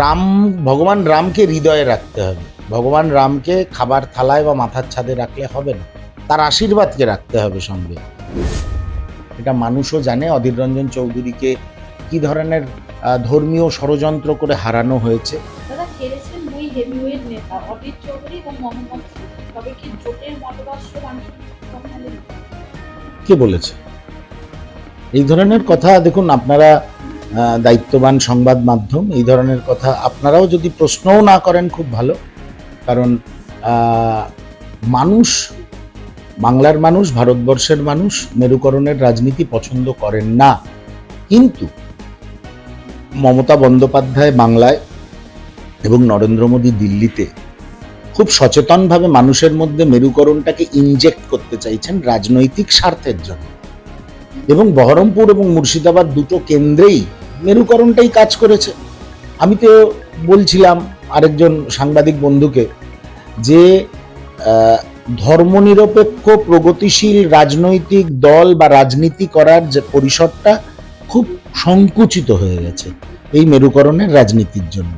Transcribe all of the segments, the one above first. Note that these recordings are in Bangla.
রাম ভগবান রামকে হৃদয়ে রাখতে হবে। ভগবান রামকে খাবার থালায় বা মাথার ছাদে রাখলে হবে না। তার আশীর্বাদকে রাখতে হবে সঙ্গে। এটা মানুষও জানে অধীর রঞ্জন চৌধুরীকে কি ধরনের ধর্মীয় ষড়যন্ত্র করে হারানো হয়েছে। কি বলেছে? এই ধরনের কথা দেখুন আপনারা দায়িত্ববান সংবাদ মাধ্যম, এই ধরনের কথা আপনারাও যদি প্রশ্নও না করেন খুব ভালো। কারণ মানুষ, বাংলার মানুষ, ভারতবর্ষের মানুষ মেরুকরণের রাজনীতি পছন্দ করেন না। কিন্তু মমতা বন্দ্যোপাধ্যায় বাংলায় এবং নরেন্দ্র মোদী দিল্লিতে খুব সচেতনভাবে মানুষের মধ্যে মেরুকরণটাকে ইনজেক্ট করতে চাইছেন রাজনৈতিক স্বার্থের জন্য। এবং বহরমপুর এবং মুর্শিদাবাদ দুটো কেন্দ্রেই মেরুকরণটাই কাজ করেছে। আমি তো বলছিলাম আরেকজন সাংবাদিক বন্ধুকে যে ধর্মনিরপেক্ষ, প্রগতিশীল রাজনৈতিক দল বা রাজনীতি করার যে পরিসরটা খুব সংকুচিত হয়ে গেছে এই মেরুকরণের রাজনীতির জন্য।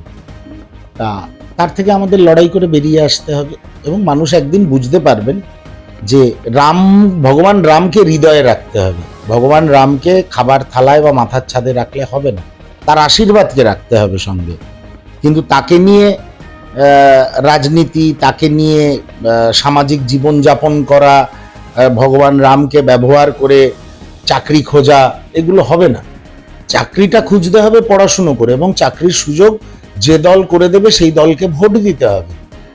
তা, তার থেকে আমাদের লড়াই করে বেরিয়ে আসতে হবে এবং মানুষ একদিন বুঝতে পারবেন যে রাম, ভগবান রামকে হৃদয়ে রাখতে হবে। ভগবান রামকে খাবার থালায় বা মাথার ছাদে রাখলে হবে না। তার আশীর্বাদকে রাখতে হবে সঙ্গে। কিন্তু তাকে নিয়ে রাজনীতি, তাকে নিয়ে সামাজিক জীবনযাপন করা ভগবান রামকে ব্যবহার করে চাকরি খোঁজা, এগুলো হবে না। চাকরিটা খুঁজতে হবে পড়াশুনো করে এবং চাকরির সুযোগ যে দল করে দেবে সেই দলকে ভোট দিতে হবে।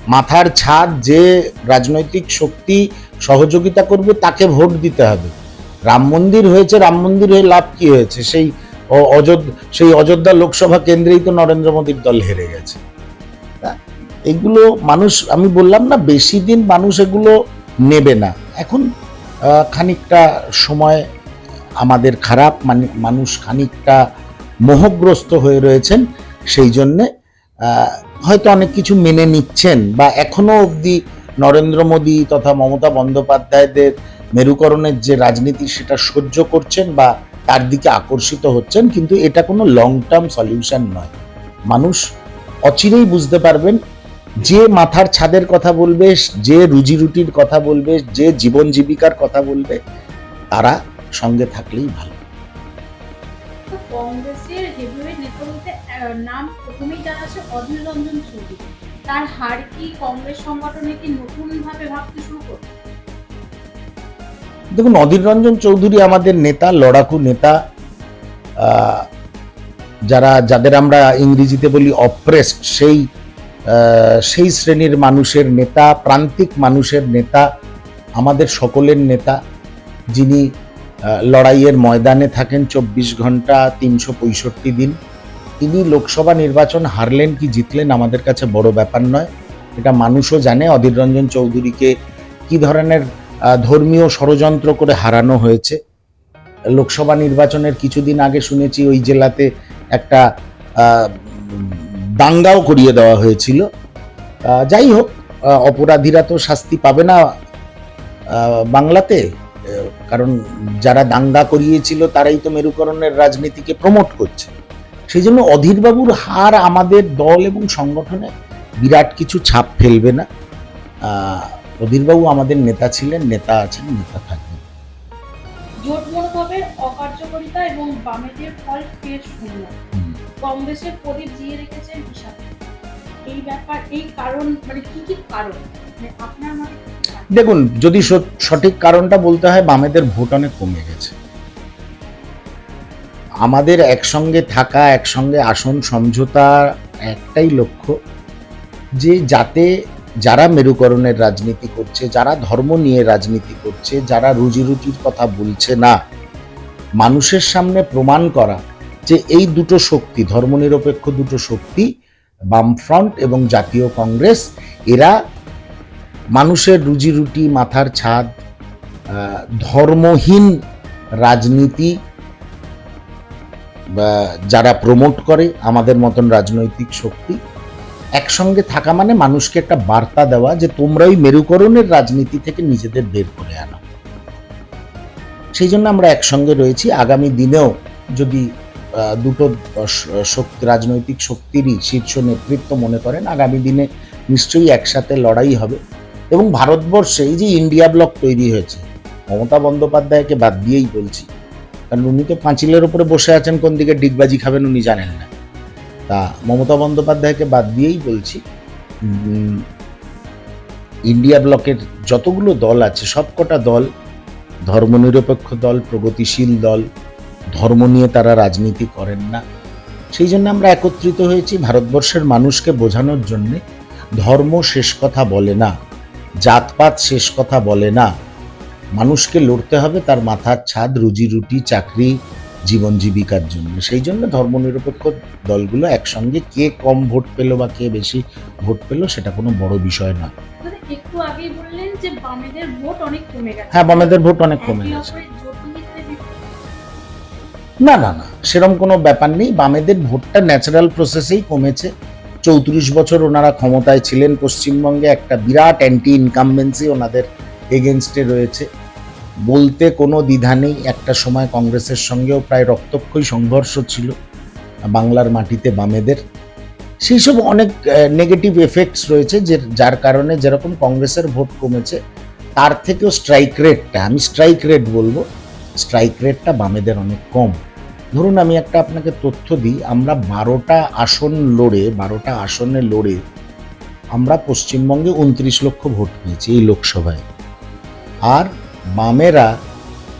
মাথার ছাদ যে রাজনৈতিক শক্তি সহযোগিতা করবে, তাকে ভোট দিতে হবে। রাম মন্দির হয়েছে, রাম মন্দির হয়ে লাভ কি হয়েছে? সেই অ- অযোধ্যা সেই অযোধ্যা লোকসভা কেন্দ্রেই তো নরেন্দ্র মোদীর দল হেরে গেছে। এগুলো মানুষ, আমি বললাম না, বেশি দিন মানুষ এগুলো নেবে না। এখন খানিকটা সময় আমাদের খারাপ মানে মানুষ খানিকটা মোহগ্রস্ত হয়ে রয়েছেন। সেই জন্যে হয়তো অনেক কিছু মেনে নিচ্ছেন বা এখনও অবধি নরেন্দ্র মোদী তথা মমতা বন্দ্যোপাধ্যায়দের মেরুকরণের যে রাজনীতি সেটা সহ্য করছেন বা তার দিকে আকর্ষিত হচ্ছেন, কিন্তু এটা কোনো লং টার্ম সলিউশন নয়। মানুষ অচিরেই বুঝতে পারবেন, যে মাথার ছাদের কথা বলবে, যে রুজি রুটির কথা বলবে, যে জীবন জীবিকার কথা বলবে, তারা সঙ্গে থাকলেই ভালো। কংগ্রেসের হেভিওয়েট নেতা বলতে নাম প্রথমেই জানা আছে অধীর রঞ্জন চৌধুরী। তার হার কি কংগ্রেস সংগঠনে কি নতুন ভাবে ভাবতে শুরু করবে? দেখুন, অধীর রঞ্জন চৌধুরী আমাদের নেতা, লড়াকু নেতা যারা, যাদের আমরা ইংরেজিতে বলি অপ্রেসড সেই সেই শ্রেণির মানুষের নেতা, প্রান্তিক মানুষের নেতা, আমাদের সকলের নেতা, যিনি লড়াইয়ের ময়দানে থাকেন চব্বিশ ঘণ্টা তিনশো পঁয়ষট্টি দিন। তিনি লোকসভা নির্বাচন হারলেন কি জিতলেন আমাদের কাছে বড় ব্যাপার নয়। এটা মানুষও জানে। অধীর রঞ্জন চৌধুরীকে কি ধরনের ধর্মীয় ষড়যন্ত্র করে হারানো হয়েছে। লোকসভা নির্বাচনের কিছুদিন আগে শুনেছি ওই জেলাতে একটা দাঙ্গাও করিয়ে দেওয়া হয়েছিল। যাই হোক অপরাধীরা তো শাস্তি পাবে না বাংলাতে। কারণ যারা দাঙ্গা করিয়েছিল তারাই তো মেরুকরণের রাজনীতিকে প্রমোট করছে। সেই জন্য অধীরবাবুর হার আমাদের দল এবং সংগঠনে বিরাট কিছু ছাপ ফেলবে না। অধীরবাবু আমাদের নেতা ছিলেন নেতা আছেন নেতা থাকবেন। জোট মনোভাবের অকার্যকারিতা এবং বামেদের ফল ফের হুম। কংগ্রেসের প্রদীপ জিয়ে রেখেছেন হিসাব। এই ব্যাপার এই কারণ মানে কি কি কারণ? দেখুন, যদি সঠিক কারণটা বলতে হয়, বামেদের ভোট অনেক কমে গেছে। আমাদের একসঙ্গে থাকা, একসঙ্গে আসন সমঝোতা একটাই লক্ষ্য যে যাতে যারা মেরুকরণের রাজনীতি করছে, যারা ধর্ম নিয়ে রাজনীতি করছে, যারা রুজি রুটির কথা বলছে না, মানুষের সামনে প্রমাণ করা যে এই দুটো শক্তি, ধর্মনিরপেক্ষ দুটো শক্তি, বামফ্রন্ট এবং জাতীয় কংগ্রেস, এরা মানুষের রুজি রুটি, মাথার ছাদ ধর্মহীন রাজনীতি যারা প্রমোট করে আমাদের মতন রাজনৈতিক শক্তি, একসঙ্গে থাকা মানে মানুষকে একটা বার্তা দেওয়া যে তোমরা ওই মেরুকরণের রাজনীতি থেকে নিজেদের বের করে আনো। সেই জন্য আমরা একসঙ্গে রয়েছি। আগামী দিনেও যদি দুটো শক্তি, রাজনৈতিক শক্তিরই শীর্ষ নেতৃত্ব মনে করেন, আগামী দিনে নিশ্চয়ই একসাথে লড়াই হবে। এবং ভারতবর্ষে এই যে ইন্ডিয়া ব্লক তৈরি হয়েছে, মমতা বন্দ্যোপাধ্যায়কে বাদ দিয়েই বলছি। কারণ উনি তো পাঁচিলের উপরে বসে আছেন, কোন দিকে ডিগবাজি খাবেন উনি জানেন না। তা মমতা বন্দ্যোপাধ্যায়কে বাদ দিয়েই বলছি ইন্ডিয়া ব্লকের যতগুলো দল আছে, সবকটা দল ধর্মনিরপেক্ষ দল, প্রগতিশীল দল, ধর্ম নিয়ে তারা রাজনীতি করেন না। সেই জন্য আমরা একত্রিত হয়েছি ভারতবর্ষের মানুষকে বোঝানোর জন্যে। ধর্ম শেষ কথা বলে না। জাতপাত শেষ কথা বলে না। মানুষকে লড়তে হবে তার মাথার ছাদ রুজি রুটি চাকরি জীবন জীবিকার জন্য। সেই জন্য ধর্মনিরপেক্ষ দলগুলো একসঙ্গে কে কম ভোট পেল বা কে বেশি ভোট পেল সেটা কোনো বড় বিষয় না একটু আগেই বললেন যে বামেদের ভোট অনেক কমে গেছে। হ্যাঁ বামেদের ভোট অনেক কমে গেছে। না না না সেরকম কোনো ব্যাপার নেই। বামেদের ভোটটা ন্যাচারাল প্রসেসেই কমেছে। চৌত্রিশ বছর ওনারা ক্ষমতায় ছিলেন পশ্চিমবঙ্গে, একটা বিরাট অ্যান্টি ইনকামবেন্সি ওনাদের এগেনস্টে রয়েছে। বলতে কোনো দ্বিধা নেই, একটা সময় কংগ্রেসের সঙ্গেও প্রায় রক্তক্ষয়ী সংঘর্ষ ছিল বাংলার মাটিতে বামেদের। সেই সব অনেক নেগেটিভ এফেক্টস রয়েছে যে যার কারণে যেরকম কংগ্রেসের ভোট কমেছে, তার থেকেও স্ট্রাইক রেটটা আমি স্ট্রাইক রেট বলব স্ট্রাইক রেটটা বামেদের অনেক কম। ধরুন আমি একটা আপনাকে তথ্য দিই, আমরা বারোটা আসন লড়ে, বারোটা আসনে লড়ে আমরা পশ্চিমবঙ্গে উনত্রিশ লক্ষ ভোট পেয়েছি এই লোকসভায়। আর বামেরা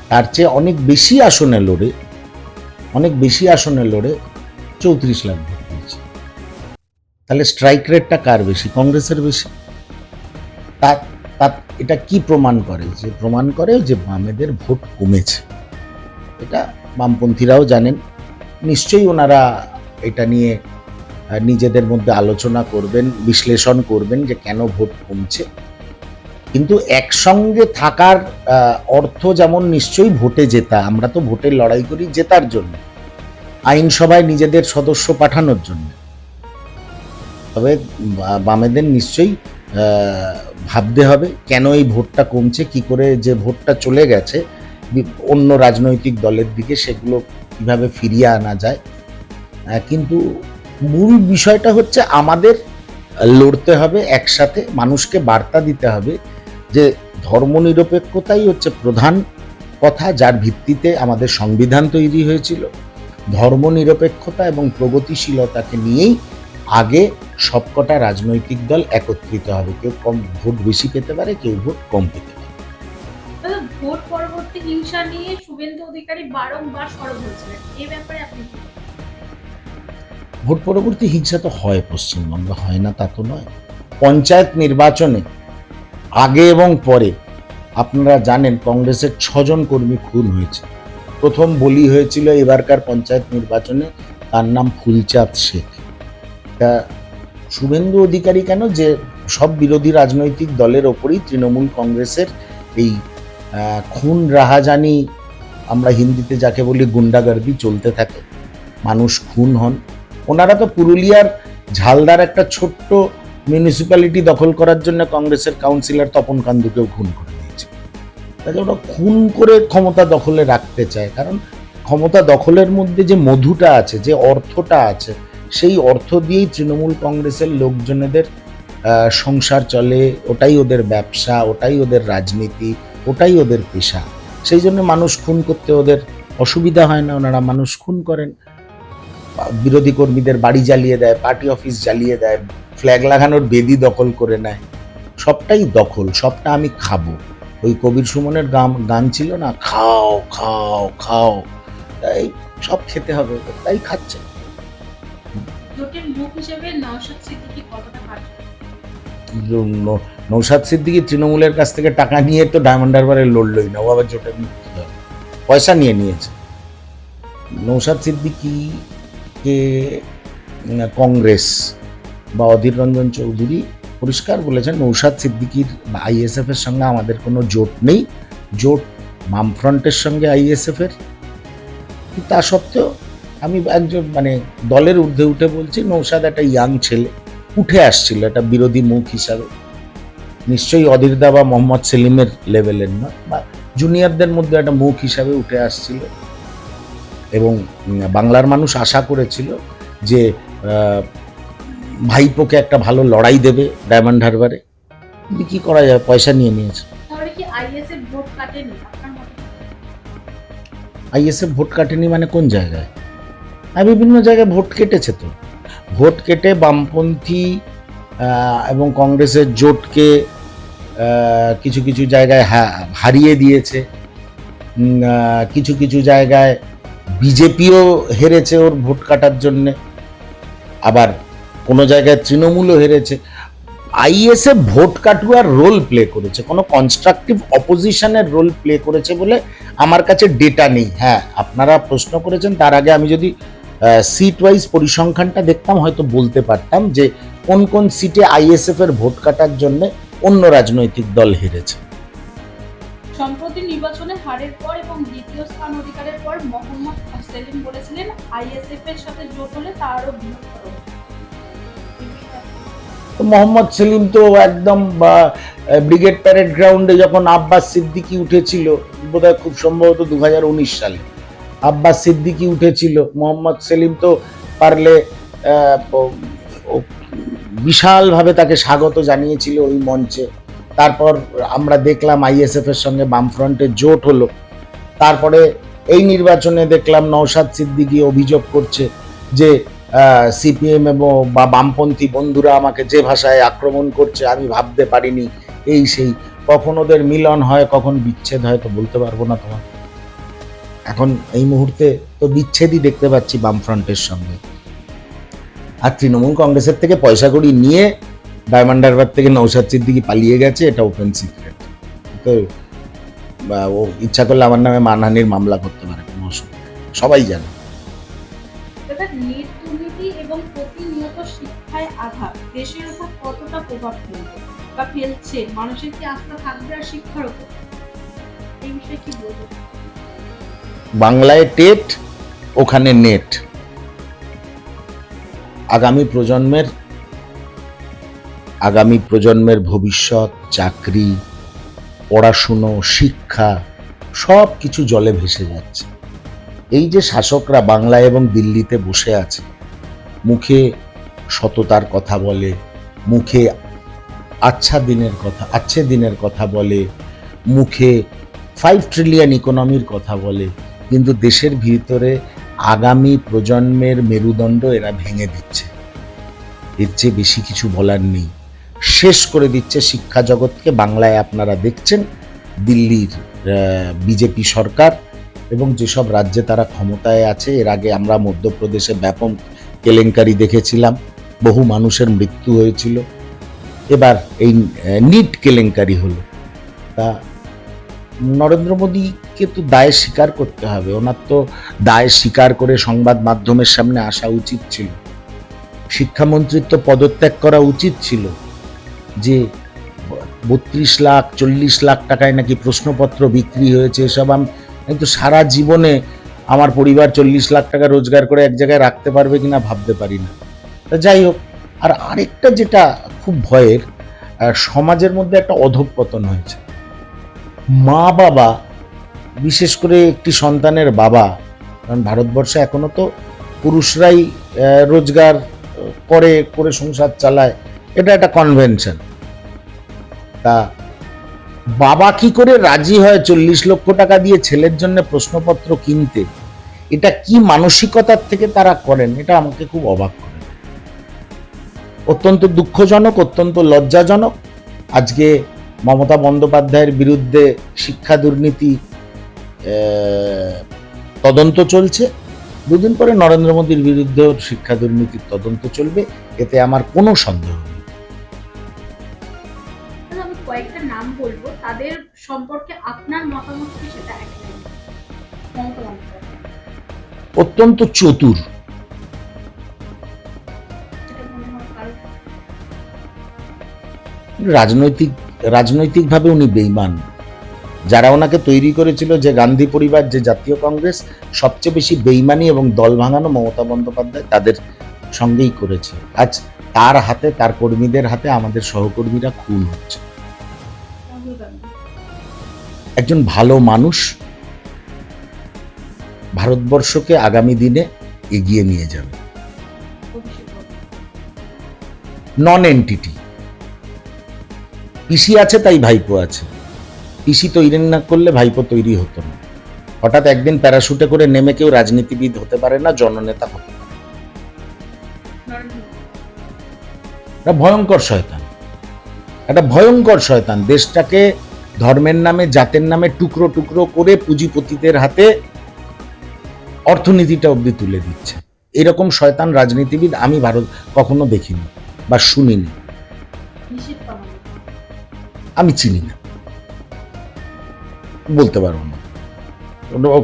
তার চেয়ে অনেক বেশি আসনে লড়ে, অনেক বেশি আসনে লড়ে চৌত্রিশ লাখ ভোট পেয়েছে। তাহলে স্ট্রাইক রেটটা কার বেশি? কংগ্রেসের বেশি? তা এটা কি প্রমাণ করে? যে প্রমাণ করে যে বামেদের ভোট কমেছে। এটা বামপন্থীরাও জানেন, নিশ্চয়ই ওনারা এটা নিয়ে নিজেদের মধ্যে আলোচনা করবেন, বিশ্লেষণ করবেন যে কেন ভোট কমছে। কিন্তু একসঙ্গে থাকার অর্থ যেমন নিশ্চয়ই ভোটে জেতা, আমরা তো ভোটে লড়াই করি জেতার জন্য, আইনসভায় নিজেদের সদস্য পাঠানোর জন্য। তবে বামেদের নিশ্চয়ই ভাবতে হবে কেন এই ভোটটা কমছে, কি করে যে ভোটটা চলে গেছে অন্য রাজনৈতিক দলের দিকে সেগুলো কীভাবে ফিরিয়ে আনা যায়। কিন্তু মূল বিষয়টা হচ্ছে আমাদের লড়তে হবে একসাথে, মানুষকে বার্তা দিতে হবে যে ধর্মনিরপেক্ষতাই হচ্ছে প্রধান কথা যার ভিত্তিতে আমাদের সংবিধান তৈরি হয়েছিল। ধর্মনিরপেক্ষতা এবং প্রগতিশীলতাকে নিয়েই আগে সবকটা রাজনৈতিক দল একত্রিত হবে। কেউ কম ভোট বেশি পেতে পারে, কেউ ভোট কম পেতে পারে। ভোট পরবর্তী হিংসা নিয়ে শুভেন্দু অধিকারী বারংবার সরব হয়েছিলেন। এই ব্যাপারে আপনি ভোট পরবর্তী হিংসা তো হয়, পশ্চিমবঙ্গে হয় না, তা তো নয়। পঞ্চায়েত নির্বাচনে, আগে এবং পরে, আপনারা জানেন কংগ্রেসের ছজন কর্মী খুন হয়েছে। প্রথম বলি হয়েছিল এবারকার পঞ্চায়েত নির্বাচনে, তার নাম ফুলচাঁদ শেখ। তা শুভেন্দু অধিকারী কেন? যে সব বিরোধী রাজনৈতিক দলের ওপরই তৃণমূল কংগ্রেসের এই খুন রাহাজানি, আমরা হিন্দিতে যাকে বলি গুন্ডাগার্দি, চলতে থাকে। মানুষ খুন হন। ওনারা তো পুরুলিয়ার ঝালদার একটা ছোট্ট মিউনিসিপ্যালিটি দখল করার জন্য কংগ্রেসের কাউন্সিলর তপন কান্দুকেও খুন করে দিয়েছে। তাহলে ওরা খুন করে ক্ষমতা দখলে রাখতে চায়। কারণ ক্ষমতা দখলের মধ্যে যে মধুটা আছে, যে অর্থটা আছে, সেই অর্থ দিয়েই তৃণমূল কংগ্রেসের লোকজনেদের সংসার চলে। ওটাই ওদের ব্যবসা, ওটাই ওদের রাজনীতি। ওটাই ওদের পেশা। সেই জন্য মানুষ খুন করতে ওদের অসুবিধা হয় না ওনারা মানুষ খুন করেন। বিরোধী কর্মীদের বাড়ি জ্বালিয়ে দেয় পার্টি অফিস জ্বালিয়ে দেয় ফ্ল্যাগ লাগানোর বেদি দখল করে নেয়। সবটাই দখল সবটা আমি খাব। ওই কবির সুমনের গান গান ছিল না খাও খাও খাও তাই সব খেতে হবে তাই খাচ্ছে। জোটের মুখ হিসেবে নওশাদ সিদ্দিকী কতটা নৌসাদ সিদ্দিকি তৃণমূলের কাছ থেকে টাকা নিয়ে তো ডায়মন্ড হারবারে লড়লই না, ও আবার হবে? পয়সা নিয়ে নিয়েছে। নৌসাদ সিদ্দিকিকে কংগ্রেস বা অধীর রঞ্জন চৌধুরী পরিষ্কার বলেছেন, নৌসাদ সিদ্দিকির বা আইএসএফ এর সঙ্গে আমাদের কোনো জোট নেই। জোট বামফ্রন্টের সঙ্গে আইএসএফ এর। তা সত্ত্বেও আমি একজন মানে দলের ঊর্ধ্বে উঠে বলছি, নৌসাদ একটা ইয়াং ছেলে, উঠে আসছিল, একটা বিরোধী মুখ হিসাবে। নিশ্চয়ই অধীরদা বা মোহাম্মদ সেলিমের লেভেলের নয় বা জুনিয়রদের মধ্যে একটা মুখ হিসাবে উঠে আসছিল। এবং বাংলার মানুষ আশা করেছিল যে ভাইপোকে একটা ভালো লড়াই দেবে ডায়মন্ড হারবারে। কী করা যায়? পয়সা নিয়ে নিয়েছে। আইএসএফ ভোট কাটেনি? মানে কোন জায়গায়? আর বিভিন্ন জায়গায় ভোট কেটেছে তো। ভোট কেটে বামপন্থী এবং কংগ্রেসের জোটকে কিছু কিছু জায়গায় হারিয়ে দিয়েছে। কিছু কিছু জায়গায় বিজেপিও হেরেছে ওর ভোট কাটার জন্যে। আবার কোনো জায়গায় তৃণমূলও হেরেছে। আইএসএফ ভোট কাটুয়ার রোল প্লে করেছে। কোনো কনস্ট্রাকটিভ অপোজিশনের রোল প্লে করেছে বলে আমার কাছে ডেটা নেই। হ্যাঁ আপনারা প্রশ্ন করেছেন, তার আগে আমি যদি সিট ওয়াইজ পরিসংখ্যানটা দেখতাম, হয়তো বলতে পারতাম যে কোন কোন সিটে আইএসএফ এর ভোট কাটার জন্য অন্য রাজনৈতিক দল হেরেছে। সম্প্রতি নির্বাচনে হারের পর এবং দ্বিতীয় স্থান অধিকারের পর মোহাম্মদ সেলিম বলেছিলেন আইএসএফ এর সাথে জোট হলে তা আরও বৃহত্তর মোহাম্মদ সেলিম তো একদম ব্রিগেড প্যারেড গ্রাউন্ডে যখন আব্বাস সিদ্দিকি উঠেছিল বোধহয় খুব সম্ভবত দু হাজার উনিশ সালে আব্বাস সিদ্দিকি উঠেছিল মোহাম্মদ সেলিম তো পারলে বিশালভাবে তাকে স্বাগত জানিয়েছিল ওই মঞ্চে। তারপর আমরা দেখলাম আইএসএফ এর সঙ্গে বামফ্রন্টের জোট হলো। তারপরে এই নির্বাচনে দেখলাম নওশাদ সিদ্দিকি অভিযোগ করছে যে সিপিএম এবং বা বামপন্থী বন্ধুরা আমাকে যে ভাষায় আক্রমণ করছে আমি ভাবতে পারিনি। এই সেই কখন ওদের মিলন হয়, কখন বিচ্ছেদ হয় তো বলতে পারব না তোমার এখন এই মুহূর্তে তো বিচ্ছেদই দেখতে পাচ্ছি বামফ্রন্টের সঙ্গে। আর তৃণমূল কংগ্রেসের থেকে পয়সা কড়ি নিয়ে ডায়মন্ড হারবার থেকে নৌসাদ সিদ্দিকি পালিয়ে গেছে এটা ওপেন সিক্রেট তো ও ইচ্ছা করলে আমার নামে মানহানির মামলা করতে পারে কোনো অসুবিধা সবাই জানে। দাদা নেট দুর্নীতি এবং প্রতিনিয়ত শিক্ষায় আঘাত দেশের উপর কতটা প্রভাব ফেলবে বা ফেলছে মানুষের কি আস্থা থাকবে আর শিক্ষার উপর? এই বিষয়ে কি বলব? বাংলায় টেট ওখানে নেট। আগামী প্রজন্মের আগামী প্রজন্মের ভবিষ্যৎ, চাকরি, পড়াশুনো, শিক্ষা সব কিছু জলে ভেসে যাচ্ছে। এই যে শাসকরা বাংলা এবং দিল্লিতে বসে আছে, মুখে সততার কথা বলে, মুখে আচ্ছা দিনের কথা, আচ্ছে দিনের কথা বলে, মুখে ফাইভ ট্রিলিয়ন ইকোনমির কথা বলে, কিন্তু দেশের ভিতরে আগামী প্রজন্মের মেরুদণ্ড এরা ভেঙে দিচ্ছে। এর চেয়ে বেশি কিছু বলার নেই। শেষ করে দিচ্ছে শিক্ষা জগৎকে। বাংলায় আপনারা দেখছেন দিল্লির বিজেপি সরকার এবং যেসব রাজ্যে তারা ক্ষমতায় আছে, এর আগে আমরা মধ্যপ্রদেশে ব্যাপক কেলেঙ্কারি দেখেছিলাম। বহু মানুষের মৃত্যু হয়েছিল। এবার এই নিট কেলেঙ্কারি হলো। তা নরেন্দ্র মোদীকে তো দায় স্বীকার করতে হবে। ওনার তো দায় স্বীকার করে সংবাদ মাধ্যমের সামনে আসা উচিত ছিল। শিক্ষামন্ত্রীর তো পদত্যাগ করা উচিত ছিল যে বত্রিশ লাখ, চল্লিশ লাখ টাকায় নাকি প্রশ্নপত্র বিক্রি হয়েছে এসব আমি আমি তো সারা জীবনে আমার পরিবার চল্লিশ লাখ টাকা রোজগার করে এক জায়গায় রাখতে পারবে কিনা ভাবতে পারি না। তা যাই হোক, আর আরেকটা যেটা খুব ভয়ের সমাজের মধ্যে একটা অধঃপতন হয়েছে। মা বাবা বিশেষ করে একটি সন্তানের বাবা, কারণ ভারতবর্ষে এখনও তো পুরুষরাই রোজগার করে করে সংসার চালায়, এটা একটা কনভেনশন তা বাবা কি করে রাজি হয় চল্লিশ লক্ষ টাকা দিয়ে ছেলের জন্য প্রশ্নপত্র কিনতে? এটা কি মানসিকতার থেকে তারা করেন? এটা আমাকে খুব অবাক করে। অত্যন্ত দুঃখজনক, অত্যন্ত লজ্জাজনক। আজকে মমতা বন্দ্যোপাধ্যায়ের বিরুদ্ধে শিক্ষা দুর্নীতি তদন্ত চলছে। দুদিন পরে নরেন্দ্র মোদীর বিরুদ্ধেও শিক্ষা দুর্নীতির তদন্ত চলবে এতে আমার কোনো সন্দেহ নেই। কয়েকটা নাম বলব তাদের সম্পর্কে আপনার মতামত কি সেটা অত্যন্ত চতুর। রাজনৈতিক রাজনৈতিকভাবে উনি বেইমান যারা ওনাকে তৈরি করেছিল যে গান্ধী পরিবার, যে জাতীয় কংগ্রেস, সবচেয়ে বেশি বেইমানি এবং দল ভাঙানো মমতা বন্দ্যোপাধ্যায় তাদের সঙ্গেই করেছে। আজ তার হাতে, তার কর্মীদের হাতে আমাদের সহকর্মীরা খুন হচ্ছে। একজন ভালো মানুষ ভারতবর্ষকে আগামী দিনে এগিয়ে নিয়ে যাবে। নন এন্টিটি পিসি আছে, তাই ভাইপো আছে। পিসি তৈরি না করলে ভাইপো তৈরি হতো না। হঠাৎ একদিন প্যারাশুটে করে নেমে কেউ রাজনীতিবিদ হতে পারে না জননেতা হতে পারে এটা ভয়ঙ্কর শয়তান। একটা ভয়ঙ্কর শয়তান। দেশটাকে ধর্মের নামে জাতের নামে টুকরো টুকরো করে পুঁজিপতিদের হাতে অর্থনীতিটা অবধি তুলে দিচ্ছে। এরকম শয়তান রাজনীতিবিদ আমি ভারত কখনো দেখিনি বা শুনিনি। আমি চিনি না। বলতে পারব না।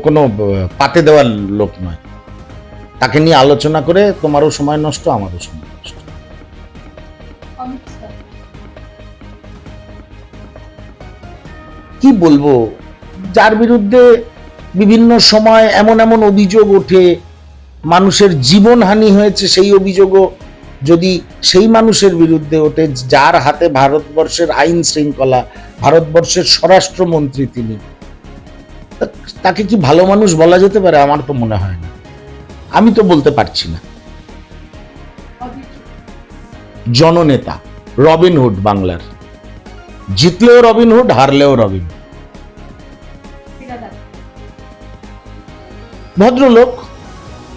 কোনো পাতে দেওয়ার লোক নয়। তাকে নিয়ে আলোচনা করে তোমারও সময় নষ্ট আমারও সময় নষ্ট। কি বলব? যার বিরুদ্ধে বিভিন্ন সময় এমন এমন অভিযোগ ওঠে মানুষের জীবনহানি হয়েছে সেই অভিযোগও যদি সেই মানুষের বিরুদ্ধে ওঠে যার হাতে ভারতবর্ষের আইন শৃঙ্খলা ভারতবর্ষের স্বরাষ্ট্রমন্ত্রী তিনি তাকে কি ভালো মানুষ বলা যেতে পারে? আমার তো মনে হয় না। আমি তো বলতে পারছি না। জননেতা রবিনহুড বাংলার। জিতলেও রবিনহুড হারলেও রবিন ভদ্রলোক,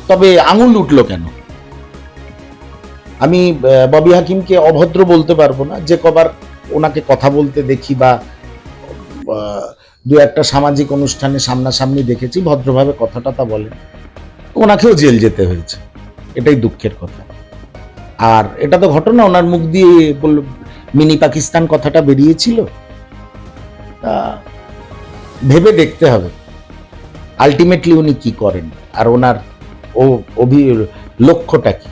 তবে আঙুল উঠল কেন? আমি ববি হাকিমকে অভদ্র বলতে পারব না। যে কবার ওনাকে কথা বলতে দেখি বা দু একটা সামাজিক অনুষ্ঠানে সামনাসামনি দেখেছি, ভদ্রভাবে কথা টথা বলেন ওনাকেও জেল যেতে হয়েছে। এটাই দুঃখের কথা। আর এটা তো ঘটনা, ওনার মুখ দিয়ে বলল মিনি পাকিস্তান কথাটা বেরিয়েছিল। তা ভেবে দেখতে হবে। আলটিমেটলি উনি কি করেন? আর ওনার ও অভি, লক্ষ্যটা কি?